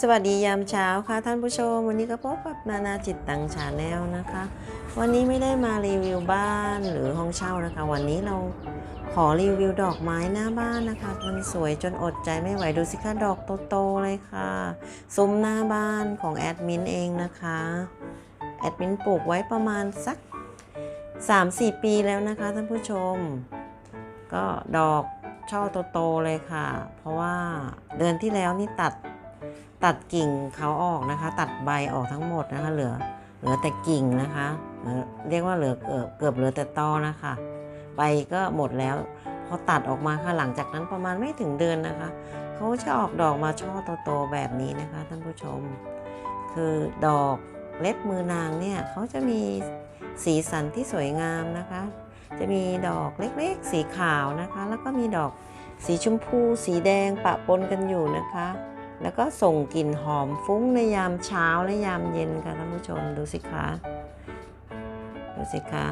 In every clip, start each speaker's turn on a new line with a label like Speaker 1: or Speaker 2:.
Speaker 1: สวัสดียามเช้าค่ะท่านผู้ชม วันนี้ก็พบกับนานาจิตตังชาแนลนะคะ วันนี้ไม่ได้มารีวิวบ้านหรือห้องเช่านะคะ วันนี้เราขอรีวิวดอกไม้หน้าบ้านนะคะ มันสวยจนอดใจไม่ไหวดูสิคะดอกโตๆเลยค่ะซุ้มหน้าบ้านของแอดมินเองนะคะแอดมินปลูกไว้ประมาณสัก 3-4 ปีแล้วนะคะท่านผู้ชม ก็ดอกช่อโตๆเลยค่ะ เพราะว่าเดือนที่แล้วนี่ตัด ตัดกิ่งเขาออกนะคะ ตัดใบออกทั้งหมดนะคะ เหลือเหลือแต่กิ่งนะคะเอ่อเรียกว่าเหลือเกือบเกือบเหลือแต่ตอนะคะใบก็หมดแล้วพอตัดออกมาค่ะหลังจากนั้นประมาณไม่ถึงเดือนนะคะเขาจะออกดอกมาช่อโตๆแบบนี้นะคะท่านผู้ชม คือดอกเล็บมือนางเนี่ยเขาจะมีสีสันที่สวยงามนะคะ จะมีดอกเล็กๆ สีขาวนะคะ แล้วก็มีดอกสีชมพู สีแดงปะปนกันอยู่นะคะ แล้วก็ส่งกลิ่นหอมฟุ้งในยามเช้าและยามเย็นค่ะท่านผู้ชมดูสิคะดูสิคะ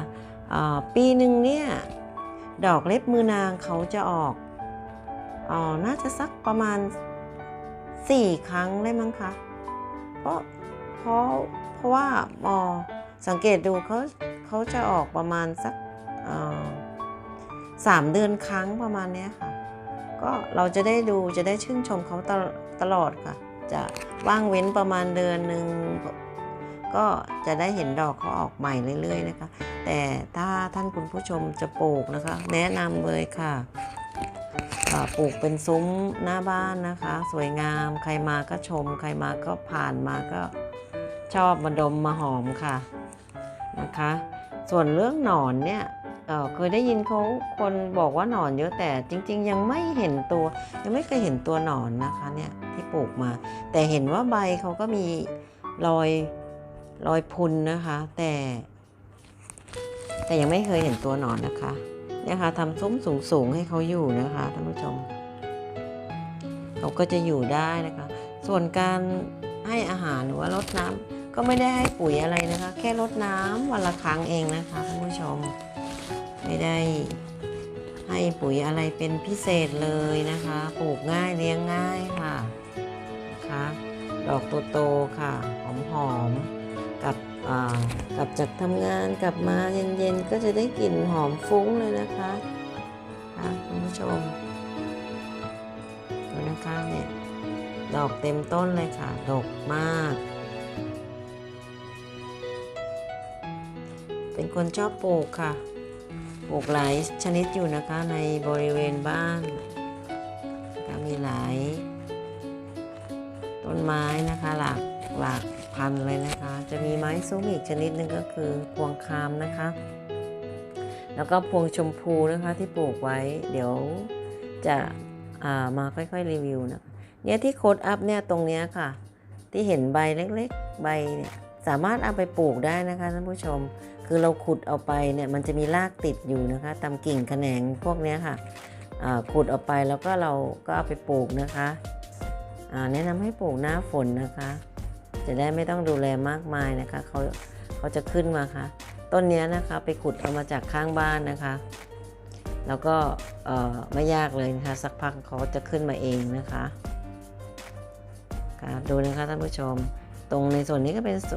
Speaker 1: ปีหนึ่งเนี่ยดอกเล็บมือนางเขาจะออกออน่าจะสักประมาณ 4 ครั้งได้มั้งคะเพราะเพราะเพราะว่าออสังเกตดูเขาเขาจะออกประมาณสักสามเดือนครั้งประมาณนี้ค่ะ ก็เราจะได้ดูจะได้ชื่นชมเขาตลตลอดค่ะ จะว่างเว้นประมาณเดือนหนึ่งก็จะได้เห็นดอกเขาออกใหม่เรื่อย ๆ นะคะ แต่ถ้าท่านคุณผู้ชมจะปลูกนะคะ แนะนำเลยค่ะปลูกเป็นซุ้มหน้าบ้านนะคะ สวยงามใครมาก็ชม ใครมาก็ผ่านมาก็ชอบมาดมมาหอมค่ะนะคะ ส่วนเรื่องหนอนเนี่ย เคยได้ยินเขาคนบอกว่าหนอนเยอะแต่จริง ๆ ยังไม่เห็นตัว ยังไม่เคยเห็นตัวหนอนนะคะเนี่ยที่ปลูกมา แต่เห็นว่าใบเขาก็มีรอยรอยพุนนะคะ แต่ แต่ยังไม่เคยเห็นตัวหนอนนะคะเนี่ยค่ะทำซุ้มสูงๆให้เขาอยู่นะคะท่านผู้ชมเขาก็จะอยู่ได้นะคะ ส่วนการให้อาหารหรือว่ารดน้ำก็ไม่ได้ให้ปุ๋ยอะไรนะคะ แค่รดน้ำวันละครั้งเองนะคะท่านผู้ชม ไม่ได้ให้ปุ๋ยอะไรเป็นพิเศษเลยนะคะ ปลูกง่ายเลี้ยงง่ายค่ะนะคะดอกโตๆค่ะ หอมๆกับกลับจากทำงานกลับมาเย็นๆ ก็จะได้กลิ่นหอมฟุ้งเลยนะคะค่ะคุณผู้ชมดูนะคะเนี่ยดอกเต็มต้นเลยค่ะ ดกมาก เป็นคนชอบปลูกค่ะ ปลูกหลายชนิดอยู่นะคะในบริเวณบ้านก็มีหลายต้นไม้นะคะหลากหลากพันเลยนะคะ จะมีไม้ซุ้มอีกชนิดหนึ่งก็คือพวงคามนะคะ แล้วก็พวงชมพูนะคะที่ปลูกไว้ เดี๋ยวจะามาค่อยๆรีวิวนะคะเนี่ยที่โคดอัพเนี่ยตรงเนี้ยค่ะ ที่เห็นใบเล็กๆ ใบเนี่ยสามารถเอาไปปลูกได้นะคะท่านผู้ชม คือเราขุดเอาไปเนี่ยมันจะมีรากติดอยู่นะคะตามกิ่งแขนงพวกนี้ค่ะขุดเอาไปแล้วก็เราก็เอาไปปลูกนะคะแนะนำให้ปลูกหน้าฝนนะคะ จะได้ไม่ต้องดูแลมากมายนะคะเขาเขาจะขึ้นมาค่ะ ต้นนี้นะคะไปขุดเอามาจากข้างบ้านนะคะ แล้วก็ไม่ยากเลยนะคะสักพักเขาจะขึ้นมาเองนะคะค่ะดูนะคะท่านผู้ชม ตรงในส่วนนี้ก็เป็นส,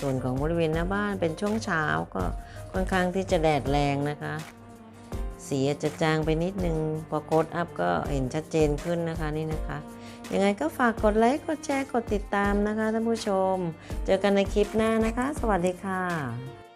Speaker 1: ส่วนของบริเวณหน้าบ้านเป็นช่วงเช้าก็ค่อนข้างที่จะแดดแรงนะคะ สีอาจจะจางไปนิดนึง พอโคดอัพก็เห็นชัดเจนขึ้นนะคะนี่นะคะ ยังไงก็ฝากกดไลค์กดแชร์กดติดตามนะคะท่านผู้ชม เจอกันในคลิปหน้านะคะ สวัสดีค่ะ